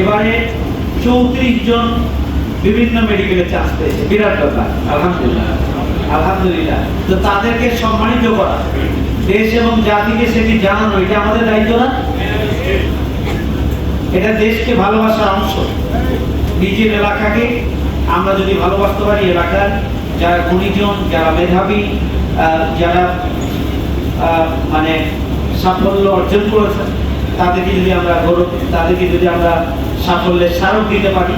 এবারে চৌত্রিশ জন বিভিন্ন মেডিকেলে চান্স পেয়েছে। বিরাট ব্যাপার। আলহামদুলিল্লাহ। আলহামদুলিল্লাহ। তো তাদেরকে সম্মানিত করা। দেশ এবং জাতিকে সেটি জানানো? এটা আমাদের দায়িত্ব না? এটা দেশকে ভালোবাসার অংশ। নিজের এলাকাকে আমরা যদি ভালোবাসতে পারি, এলাকার যারা গুণীজন, যারা মেধাবী যারা মানে সাফল্য অর্জন করেছেন, তাদেরকে যদি আমরা গৌরব, তাদেরকে যদি আমরা সাফল্যের স্মারক দিতে পারি,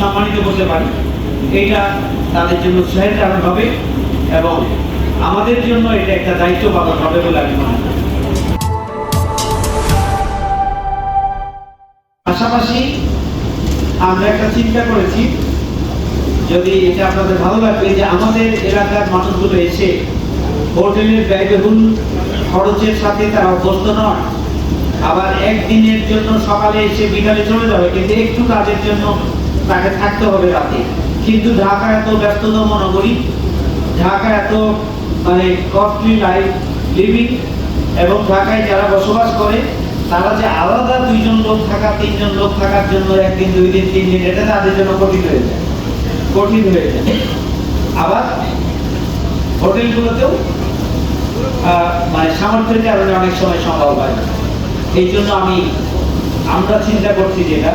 সম্মানিত করতে পারি। এইটা তাদের জন্য উৎসাহের কারণ হবে এবং আমাদের জন্য এটা একটা দায়িত্ব পালন হবে বলে আমি মনে পাশাপাশি আমরা একটা চিন্তা করেছি, যদি এটা আপনাদের ভালো লাগবে যে আমাদের এলাকার মানুষগুলো এসে হোটেলের ব্যয়বহুল খরচের সাথে তারা অভ্যস্ত নয় আবার একদিনের জন্য সকালে এসে বিকালে চলে যাবে, কিন্তু একটু কাজের জন্য তাকে থাকতে হবে রাতে। কিন্তু ঢাকা এত ব্যস্ততম নগরী ঢাকা এত মানে কস্টলি লাইফ লিভিং এবং ঢাকায় যারা বসবাস করে, তারা যে আলাদা দুইজন লোক থাকা, তিনজন লোক থাকার জন্য একদিন দুই দিন তিন দিন এটা তাদের জন্য কঠিন হয়ে যায়। কঠিন হয়ে যায়। আবার হোটেলগুলোতেও মানে সামর্থ্যের কারণে অনেক সময় সম্ভব হয় না। এই জন্য আমি, আমরা চিন্তা করছি যেটা,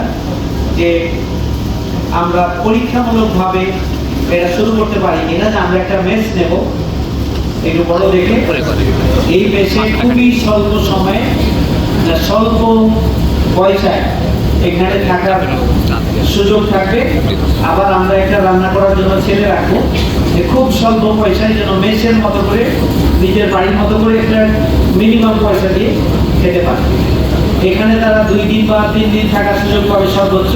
যে আমরা পরীক্ষামূলকভাবে এটা শুরু করতে পারি কিনা, যে আমরা একটা মেস নেব। একটু বড় দেখে। এই মেসে খুবই স্বল্প সময়ে স্বল্প পয়সায় এখানে থাকার সুযোগ থাকবে। আবার আমরা একটা রান্না করার জন্য ছেলে রাখব। খুব স্বল্প পয়সায় যেন মেসের মতো করে, নিজের বাড়ির মতো করে একটা পয়সা দিয়ে খেতে পারে। এখানে তারা দুই দিন বা তিন দিন থাকার সুযোগ পাবে সর্বোচ্চ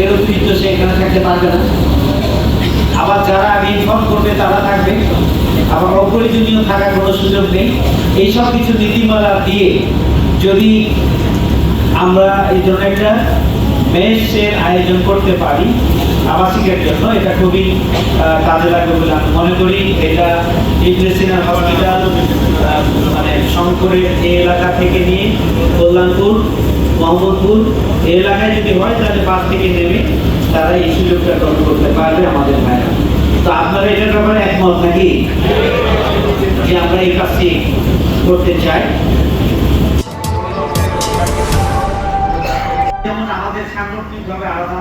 এর অতিরিক্ত সে এখানে থাকতে পারবে না। আবার যারা আগে ইনফর্ম করবে, তারা থাকবে। আবার অপ্রয়োজনীয় থাকার কোনো সুযোগ নেই। এইসব কিছু নীতিমালা দিয়ে যদি আমরা এই জন্য একটা মেসের আয়োজন করতে পারি আবাসিকের জন্য। এটা খুবই কাজে লাগবে বলে আমি মনে করি। এটা ইন্টারন্যাশনাল হসপিটাল মানে শঙ্করের এই এলাকা থেকে নিয়ে কল্যাণপুর, মোহাম্মদপুর এই এলাকায় যদি হয় তাহলে বাস থেকে নেমে তারা এই সুযোগটা গ্রহণ করতে পারবে আমাদের ভাইরা। তো আপনারা এটার ব্যাপারে একমত নাকি? যে আমরা এই কাজটি করতে চাই। যেমন আমাদের সাংগঠনিকভাবে আলাদা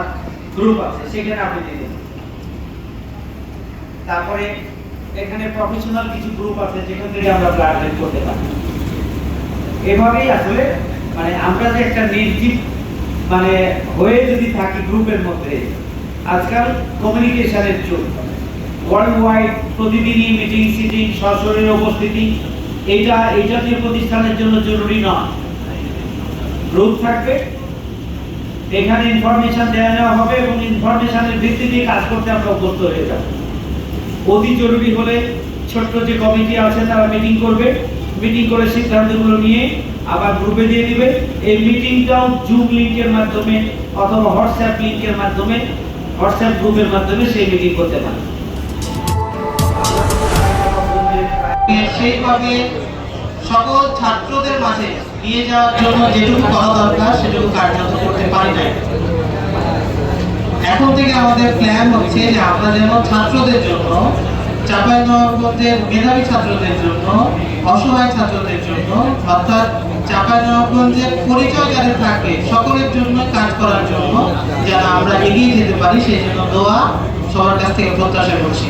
গ্রুপ আছে, সেখানে আপনি দিবেন তারপরে এখানে প্রফেশনাল কিছু গ্রুপ আছে, যেখান থেকে আমরা ব্লাড ব্যাংক করতে পারি। এভাবেই আসলে মানে আমরা যে একটা নির্জীব মানে হয়ে যদি থাকি গ্রুপের মধ্যে, আজকাল কমিউনিকেশনের যুগ। ওয়ার্ল্ড ওয়াইড প্রতিদিনই মিটিং সিটিং সশরীরে উপস্থিতি এটা এই জাতীয় প্রতিষ্ঠানের জন্য জরুরি নয়। গ্রুপ থাকবে এখানে ইনফরমেশন দেওয়া নেওয়া হবে এবং ইনফরমেশনের ভিত্তিতে কাজ করতে আমরা অভ্যস্ত হয়ে যাব। অতি জরুরি হলে ছোট্ট যে কমিটি আছে তারা মিটিং করবে। মিটিং করে সিদ্ধান্তগুলো নিয়ে আবার গ্রুপে দিয়ে দিবে। এই মিটিংটাও জুম লিংকের মাধ্যমে অথবা হোয়াটসঅ্যাপ লিংকের মাধ্যমে হোয়াটসঅ্যাপ গ্রুপের মাধ্যমে সেই মিটিং করতে পারে সেইভাবে সকল ছাত্রদের মাঝে নিয়ে যাওয়ার জন্য যেটুকু করা দরকার, সেটুকু কার্যত করতে পারি নাই। এখন থেকে আমাদের প্ল্যান হচ্ছে যে আমরা যেন ছাত্রদের জন্য চাঁপাইনবাবগঞ্জের মেধাবী ছাত্রদের জন্য, অসহায় ছাত্রদের জন্য, অর্থাৎ চাঁপাইনবাবগঞ্জের পরিচয় যাদের থাকবে সকলের জন্য কাজ করার জন্য যেন আমরা এগিয়ে যেতে পারি, সেই জন্য দোয়া সবার কাছ থেকে প্রত্যাশা করছি।